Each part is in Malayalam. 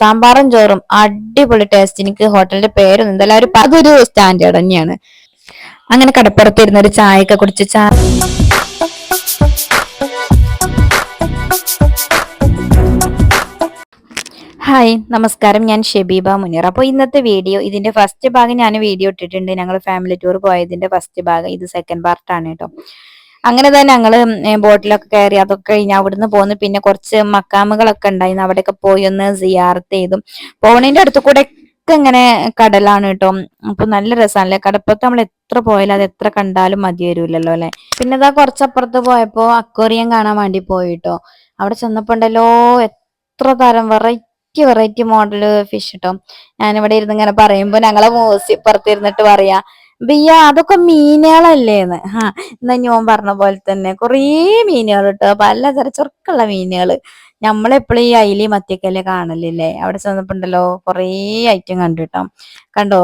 സാമ്പാറും ചോറും അടിപൊളി ടേസ്റ്റ് എനിക്ക് ഹോട്ടലിന്റെ പേരൊന്നും എന്തായാലും ഒരു അതൊരു സ്റ്റാൻഡേർഡ് തന്നെയാണ്. അങ്ങനെ കടപ്പുറത്ത് ഇരുന്ന ഒരു ചായയൊക്കെ കുടിച്ച് ചായ ഹായ് നമസ്കാരം. ഞാൻ ഷെബീബ മുനീർ. അപ്പോൾ ഇന്നത്തെ വീഡിയോ ഇതിന്റെ ഫസ്റ്റ് ഭാഗം ഞാൻ വീഡിയോ ഇട്ടിട്ടുണ്ട്. ഞങ്ങൾ ഫാമിലി ടൂർ പോയതിന്റെ ഫസ്റ്റ് ഭാഗം. ഇത് സെക്കൻഡ് പാർട്ടാണ് കേട്ടോ. അങ്ങനെ തന്നെ ഞങ്ങൾ ബോട്ടിലൊക്കെ കയറി അതൊക്കെ കഴിഞ്ഞ് അവിടുന്ന് പോന്ന് പിന്നെ കുറച്ച് മക്കാമുകളൊക്കെ ഉണ്ടായിരുന്നു. അവിടെയൊക്കെ പോയി ഒന്ന് സിയാർത്ത് ചെയ്തു. പോണേന്റെ അടുത്ത് കൂടെ ഒക്കെ ഇങ്ങനെ കടലാണ് കേട്ടോ. അപ്പൊ നല്ല രസമാണല്ലേ കടപ്പുറത്ത് നമ്മൾ എത്ര പോയാലും അത് എത്ര കണ്ടാലും മതി വരൂലല്ലോ അല്ലെ? പിന്നെ ഇതാ കുറച്ചപ്പുറത്ത് പോയപ്പോ അക്വേറിയം കാണാൻ വേണ്ടി പോയി പോയിട്ടോ അവിടെ ചെന്നപ്പോ ഉണ്ടല്ലോ എത്ര തരം വെറൈറ്റി വെറൈറ്റി മോഡൽ ഫിഷ് കേട്ടോ. ഞാനിവിടെ ഇരുന്ന് ഇങ്ങനെ പറയുമ്പോ ഞങ്ങളെ മൂസി പുറത്തിരുന്നിട്ട് പറയാ ബിയ്യ അതൊക്കെ മീനുകളല്ലേന്ന്. ഹാ എന്നാ ഞാൻ പറഞ്ഞ പോലെ തന്നെ കുറേ മീനുകൾ കേട്ടോ പലതര ചുരുക്കുള്ള മീനുകൾ നമ്മളെപ്പോഴും ഈ അയിലി മത്തിയൊക്കെയല്ലേ കാണലില്ലേ? അവിടെ ചെന്നപ്പോണ്ടല്ലോ കുറേ ഐറ്റം കണ്ടു? കണ്ടോ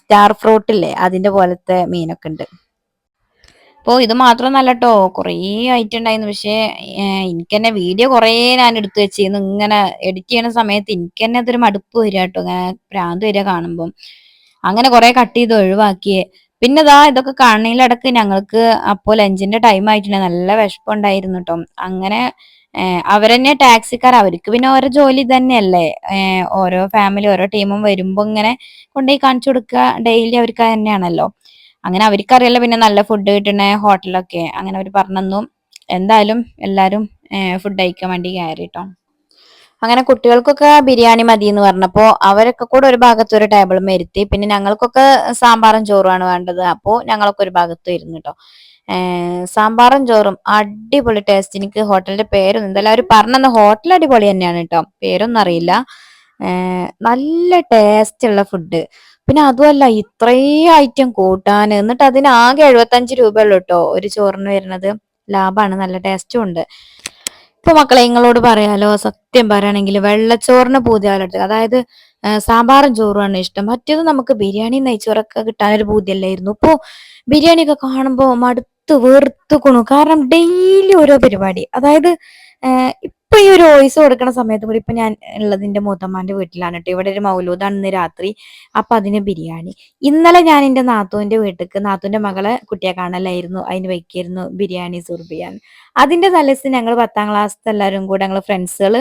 സ്റ്റാർ ഫ്രൂട്ട് ഇല്ലേ? അതിന്റെ പോലത്തെ മീനൊക്കെ ഉണ്ട്. അപ്പോ ഇത് മാത്രമൊന്നല്ല കേട്ടോ കുറേ ഐറ്റം ഉണ്ടായിരുന്നു. പക്ഷേ എനിക്ക് തന്നെ വീഡിയോ കുറേ ഞാൻ എടുത്തു വെച്ചിരുന്നു ഇങ്ങനെ എഡിറ്റ് ചെയ്യുന്ന സമയത്ത് എനിക്ക് തന്നെ അതൊരു മടുപ്പ് വരിക കേട്ടോ ഇങ്ങനെ ഭ്രാന്ത് വരിക കാണുമ്പം. അങ്ങനെ കുറെ കട്ട് ചെയ്ത് ഒഴിവാക്കിയേ. പിന്നെ ഇതാ ഇതൊക്കെ കാണുന്നതിലിടക്ക് ഞങ്ങൾക്ക് അപ്പോൾ ലഞ്ചിന്റെ ടൈം ആയിട്ടുണ്ട്. നല്ല വിശപ്പുണ്ടായിരുന്നു കേട്ടോ അങ്ങനെ അവരന്നെ ടാക്സിക്കാർ അവർക്ക് പിന്നെ ഓരോ ജോലി തന്നെയല്ലേ ഓരോ ഫാമിലി ഓരോ ടീമും വരുമ്പോ ഇങ്ങനെ കൊണ്ടുപോയി കാണിച്ചു കൊടുക്കുക ഡെയിലി അവർക്ക് തന്നെയാണല്ലോ അങ്ങനെ അവർക്കറിയാലോ പിന്നെ നല്ല ഫുഡ് കിട്ടണേ ഹോട്ടലൊക്കെ അങ്ങനെ അവർ പറഞ്ഞു എന്തായാലും എല്ലാരും ഫുഡ് കഴിക്കാൻ വേണ്ടി കയറി ട്ടോ. അങ്ങനെ കുട്ടികൾക്കൊക്കെ ബിരിയാണി മതി എന്ന് പറഞ്ഞപ്പോ അവരൊക്കെ കൂടെ ഒരു ഭാഗത്ത് ഒരു ടേബിൾ ഇരുത്തി. പിന്നെ ഞങ്ങൾക്കൊക്കെ സാമ്പാറും ചോറുമാണ് വേണ്ടത്. അപ്പോ ഞങ്ങളൊക്കെ ഒരു ഭാഗത്ത് ഇരുന്നു കേട്ടോ സാമ്പാറും ചോറും അടിപൊളി ടേസ്റ്റ് എനിക്ക് ഹോട്ടലിന്റെ പേരൊന്നും എന്തായാലും അവർ പറഞ്ഞ ഹോട്ടൽ അടിപൊളി തന്നെയാണ് കേട്ടോ പേരൊന്നും അറിയില്ല. നല്ല ടേസ്റ്റ് ഉള്ള ഫുഡ് പിന്നെ അതുമല്ല ഇത്രയും ഐറ്റം കൂട്ടാൻ എന്നിട്ട് അതിന് ആകെ എഴുപത്തഞ്ച് രൂപയുള്ളൂ കേട്ടോ ഒരു ചോറിന് വരുന്നത്. ലാഭാണ്. നല്ല ടേസ്റ്റും ഉണ്ട്. ഇപ്പൊ മക്കളെ നിങ്ങളോട് പറയാലോ? സത്യം പറയുകയാണെങ്കിൽ വെള്ളച്ചോറിന് പൂതിയാലോട്ട് അതായത് സാമ്പാറും ചോറുമാണ് ഇഷ്ടം. മറ്റേത് നമുക്ക് ബിരിയാണി നെയ്ച്ചോറൊക്കെ കിട്ടാനൊരു പൂതിയല്ലായിരുന്നു. ഇപ്പൊ ബിരിയാണി ഒക്കെ കാണുമ്പോ മടുത്ത് വെറുത്തുക്കണു കാരണം ഡെയിലി ഓരോ പരിപാടി. അതായത് ഇപ്പൊ ഈ ഒരു വോയിസ് കൊടുക്കുന്ന സമയത്ത് കൂടി ഇപ്പൊ ഞാൻ ഉള്ളതിന്റെ മൂത്തമ്മാന്റെ വീട്ടിലാണ് കേട്ടോ ഇവിടെ ഒരു മൗലൂദാണ് ഇന്ന് രാത്രി. അപ്പൊ അതിന് ബിരിയാണി. ഇന്നലെ ഞാൻ എന്റെ നാത്തുവിന്റെ വീട്ടിലേക്ക് നാത്തുവിന്റെ മകളെ കുട്ടിയെ കാണലായിരുന്നു. അതിന് വയ്ക്കായിരുന്നു ബിരിയാണി സുർബിയാൻ അതിന്റെ തലേസ് ഞങ്ങൾ പത്താം ക്ലാസ്സിൽ എല്ലാവരും കൂടെ ഞങ്ങൾ ഫ്രണ്ട്സുകൾ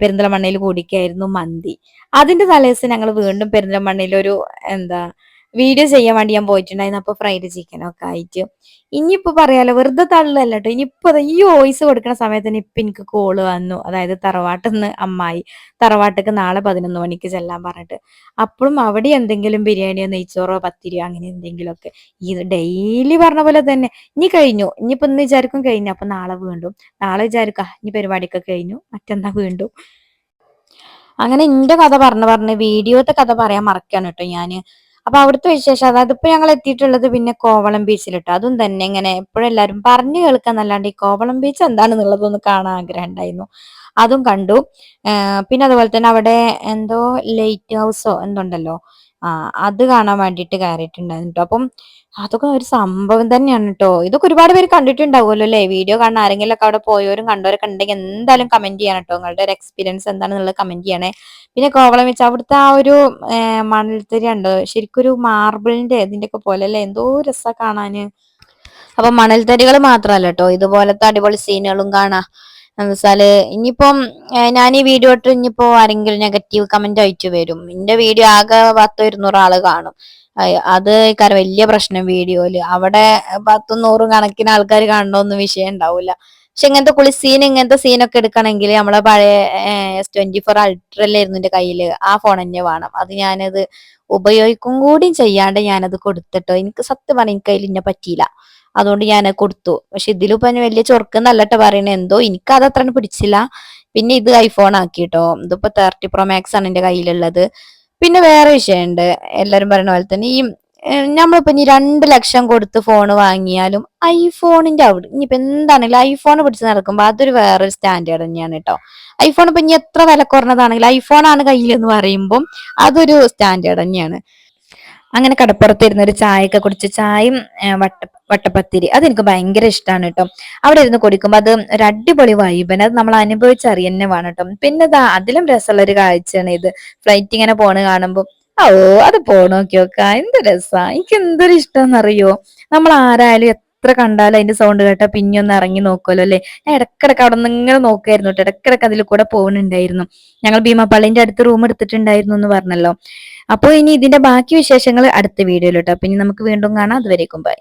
പെരിന്തൽമണ്ണയിൽ കൂടിക്കായിരുന്നു മന്തി. അതിന്റെ തലേസ് ഞങ്ങൾ വീണ്ടും പെരിന്തൽമണ്ണയിൽ ഒരു എന്താ വീഡിയോ ചെയ്യാൻ വേണ്ടി ഞാൻ പോയിട്ടുണ്ടായിരുന്നു. അപ്പൊ ഫ്രൈഡ് ചിക്കൻ ഒക്കെ ആയിട്ട്. ഇനിയിപ്പോ പറയാലോ വെറുതെ തള്ളല്ല കേട്ടോ ഇനിയിപ്പോ ഈ വോയിസ് കൊടുക്കുന്ന സമയത്ത് തന്നെ ഇപ്പൊ എനിക്ക് കോൾ വന്നു. അതായത് തറവാട്ടെന്ന് അമ്മായി തറവാട്ടക്ക് നാളെ പതിനൊന്ന് മണിക്ക് ചെല്ലാൻ പറഞ്ഞിട്ട്. അപ്പോഴും അവിടെ എന്തെങ്കിലും ബിരിയാണിയോ നെയ്ച്ചോറോ പത്തിരിയോ അങ്ങനെ എന്തെങ്കിലുമൊക്കെ ഈ ഡെയിലി പറഞ്ഞ പോലെ തന്നെ. ഇനി കഴിഞ്ഞു. ഇനിയിപ്പോ ഇന്ന് വിചാരിക്കും കഴിഞ്ഞു. അപ്പൊ നാളെ വീണ്ടും. നാളെ വിചാരിക്കുക ഇനി പരിപാടിയൊക്കെ കഴിഞ്ഞു. മറ്റന്നാ വീണ്ടും. അങ്ങനെ എന്റെ കഥ പറഞ്ഞു പറഞ്ഞ് വീഡിയോത്തെ കഥ പറയാൻ മറക്കാണ് കേട്ടോ ഞാൻ. അപ്പൊ അവിടുത്തെ വിശേഷം അതായത് ഇപ്പൊ ഞങ്ങൾ എത്തിയിട്ടുള്ളത് പിന്നെ കോവളം ബീച്ചിലിട്ടോ അതും തന്നെ ഇങ്ങനെ എപ്പോഴെല്ലാരും പറഞ്ഞു പറഞ്ഞു കേൾക്കാന്നല്ലാണ്ട് ഈ കോവളം ബീച്ച് എന്താണെന്നുള്ളതൊന്ന് കാണാൻ ആഗ്രഹം ഉണ്ടായിരുന്നു. അതും കണ്ടു. പിന്നെ അതുപോലെ തന്നെ അവിടെ എന്തോ ലൈറ്റ് ഹൗസോ എന്തുണ്ടല്ലോ? അത് കാണാൻ വേണ്ടിയിട്ട് കയറിയിട്ടുണ്ടായിരുന്നു കേട്ടോ അപ്പം അതൊക്കെ ഒരു സംഭവം തന്നെയാണ് കേട്ടോ ഇതൊക്കെ ഒരുപാട് പേര് കണ്ടിട്ടുണ്ടാവുമല്ലോ അല്ലേ വീഡിയോ കാണാൻ ആരെങ്കിലും ഒക്കെ അവിടെ പോയവരും കണ്ടവരൊക്കെ ഉണ്ടെങ്കിൽ എന്തായാലും കമന്റ് ചെയ്യണം കേട്ടോ നിങ്ങളുടെ ഒരു എക്സ്പീരിയൻസ് എന്താണെന്നുള്ളത് കമന്റ് ചെയ്യണേ. പിന്നെ കോവളം വെച്ച് അവിടുത്തെ ആ ഒരു മണൽത്തരി ഉണ്ടോ ശരിക്കും ഒരു മാർബിളിന്റെ ഇതിന്റെ ഒക്കെ പോലെ അല്ലേ എന്തോ രസമാണ് കാണാന്. അപ്പൊ മണൽത്തരികൾ മാത്രമല്ല കേട്ടോ ഇതുപോലത്തെ അടിപൊളി സീനുകളും കാണാം. എന്ന് ഇനിയിപ്പം ഞാൻ ഈ വീഡിയോ ഇട്ട് ഇനിയിപ്പോ ആരെങ്കിലും നെഗറ്റീവ് കമന്റ് ആയിട്ട് വരും. എന്റെ വീഡിയോ ആകെ പത്തോ ഇരുന്നൂറ് ആൾ കാണും. അത് കാര്യം വലിയ പ്രശ്നം വീഡിയോയിൽ. അവിടെ പത്തും നൂറും കണക്കിന് ആൾക്കാർ കാണണമെന്ന് വിഷയം ഉണ്ടാവില്ല പക്ഷെ ഇങ്ങനത്തെ കുളി സീൻ ഇങ്ങനത്തെ സീനൊക്കെ എടുക്കണമെങ്കിൽ നമ്മളെ പഴയ എസ് ട്വന്റി ഫോർ അൾട്രല്ലായിരുന്നു എന്റെ കയ്യിൽ? ആ ഫോൺ തന്നെ വേണം. അത് ഞാനത് ഉപയോഗിക്കും കൂടിയും ചെയ്യാണ്ട് ഞാനത് കൊടുത്തിട്ടോ. എനിക്ക് സത്യം പറഞ്ഞാൽ എനിക്ക് അതിൽ ഇന്നെ പറ്റിയില്ല. അതുകൊണ്ട് ഞാൻ കൊടുത്തു. പക്ഷെ ഇതിലിപ്പോ അതിന് വലിയ നല്ലട്ടെ പറയണേ. എന്തോ എനിക്ക് അത് അത്ര പിടിച്ചില്ല. പിന്നെ ഇത് ഐഫോൺ ആക്കിട്ടോ. ഇതിപ്പോ തേർട്ടി പ്രോ മാക്സ് ആണ് എന്റെ കയ്യിലുള്ളത്. പിന്നെ വേറെ വിഷയമുണ്ട്. എല്ലാരും പറയുന്ന പോലെ തന്നെ ഈ നമ്മളിപ്പോ ഇനി രണ്ട് ലക്ഷം കൊടുത്ത് ഫോൺ വാങ്ങിയാലും ഐഫോണിന്റെ അവിടെ ഇനിയിപ്പോ എന്താണെങ്കിലും ഐഫോൺ പിടിച്ച് നടക്കുമ്പോ അതൊരു വേറൊരു സ്റ്റാൻഡേർഡ് തന്നെയാണ് കേട്ടോ ഐഫോൺ ഇപ്പൊ ഇനി എത്ര വില കുറഞ്ഞതാണെങ്കിലും ഐഫോൺ ആണ് കയ്യിൽ എന്ന് പറയുമ്പോൾ അതൊരു സ്റ്റാൻഡേർഡ് തന്നെയാണ്. അങ്ങനെ കടപ്പുറത്ത് ഇരുന്ന് ഒരു ചായയൊക്കെ കുടിച്ച് ചായയും വട്ട വട്ടപ്പത്തിരി. അതെനിക്ക് ഭയങ്കര ഇഷ്ടമാണ് കേട്ടോ. അവിടെ ഇരുന്ന് കുടിക്കുമ്പോൾ അത് ഒരു അടിപൊളി വൈബൻ അത് നമ്മൾ അനുഭവിച്ചറിയന്നെ വേണം കേട്ടോ. പിന്നെ അതിലും രസമുള്ള ഒരു കാഴ്ചയാണ് ഇത്. ഫ്ലൈറ്റ് ഇങ്ങനെ പോണ് കാണുമ്പോൾ ഓ അത് പോണോക്കെ നോക്ക എന്ത് രസാ. എനിക്ക് എന്തൊരു ഇഷ്ടം അറിയോ നമ്മൾ ആരായാലും എത്ര കണ്ടാലും അതിന്റെ സൗണ്ട് കേട്ടാ പിന്നെ ഒന്ന് ഇറങ്ങി നോക്കുമല്ലോ അല്ലെ? ഞാൻ ഇടക്കിടക്ക് അവിടെ ഇങ്ങനെ നോക്കായിരുന്നു കേട്ടോ. ഇടക്കിടക്ക് അതിൽ കൂടെ പോകുന്നുണ്ടായിരുന്നു ഞങ്ങൾ ഭീമാപ്പള്ളിന്റെ അടുത്ത് റൂം എടുത്തിട്ടുണ്ടായിരുന്നു എന്ന് പറഞ്ഞല്ലോ. അപ്പോൾ ഇനി ഇതിന്റെ ബാക്കി വിശേഷങ്ങൾ അടുത്ത വീഡിയോയിലോട്ടോ. ഇനി നമുക്ക് വീണ്ടും കാണാം. അതുവരേക്കും ബൈ.